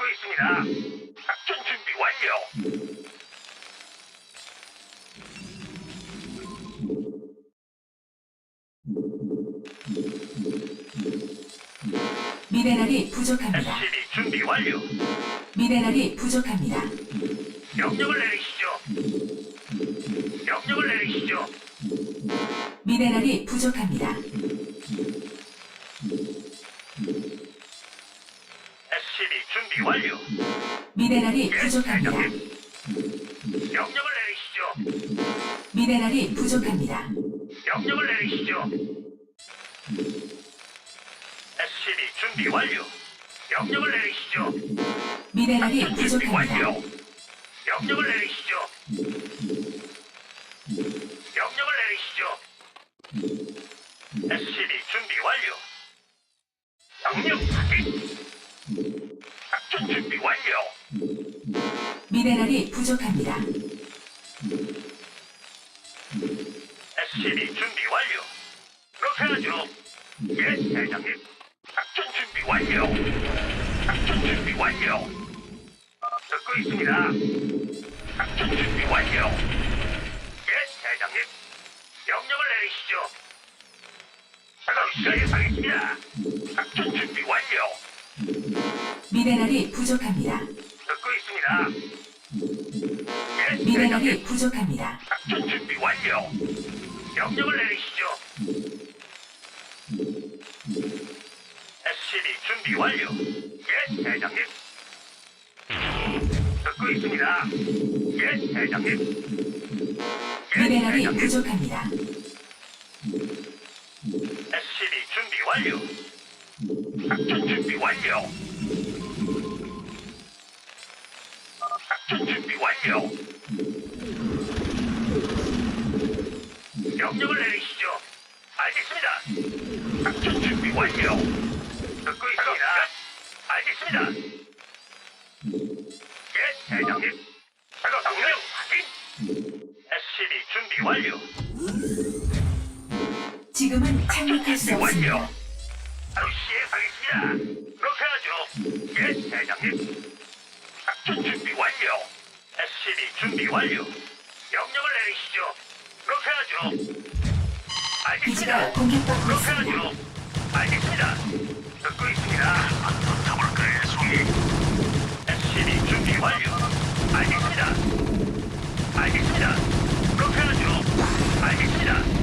듣고 있습니다. 작전 준비 완료. 미네랄이 부족합니다. SCB 준비 완료. 미네랄이 부족합니다. 명령을 내리시죠. 명령을 내리시죠. 미네랄이 부족합니다. 미네랄이 예, 부족합니다. 명령을 내리시죠. 미네랄이 부족합니다. 명령을 내리시죠. SCB 준비 완료. 명령을 내리시죠. 미네랄이 준비 부족합니다. 완료. 명령을 내리시죠. 명령을 내리시죠. SCB 준비 완료. 명령 확인. 미네랄이 부족합니다. SCB 준비 완료. 하죠. 예, 대장님. 작전 준비 완료. 작전 준비 완료. 듣고 있습니다. 작전 준비 완료. 예, 대장님. 명령을 내리시죠. 작업 시작하겠습니다. 작전 준비 완료. 미네랄이 부족합니다. 듣고 있습니다. 예, 미네랄이. 부족합니다. 작전 준비 완료. 명령을 내리시죠. SCB 준비 완료. 예, 대장님. 듣고 있습니다. 예, 대장님. 예, 미네랄이 대장님. 부족합니다. SCB 준비 완료. 작전 준비 완료. 작전 준비 완료. 명령을 내리시죠. 알겠습니다. 작전 준비 완료. 듣고 있습니다. 알겠습니다. 예, 대장님. 작업 명령 확인. SCB 준비 완료. 지금은 착륙할 수 준비 완료. 없습니다. 바로 시행하겠습니다. 그렇게 하죠. 예, 대장님. 준비 완료. 명령을 내리시죠. 그렇게 하죠. 알겠습니다. 그렇게 하죠. 알겠습니다. 듣고 있습니다. 한번 타볼까요, 송이? SCB 준비 완료. 알겠습니다. 알겠습니다. 그렇게 하죠. 알겠습니다.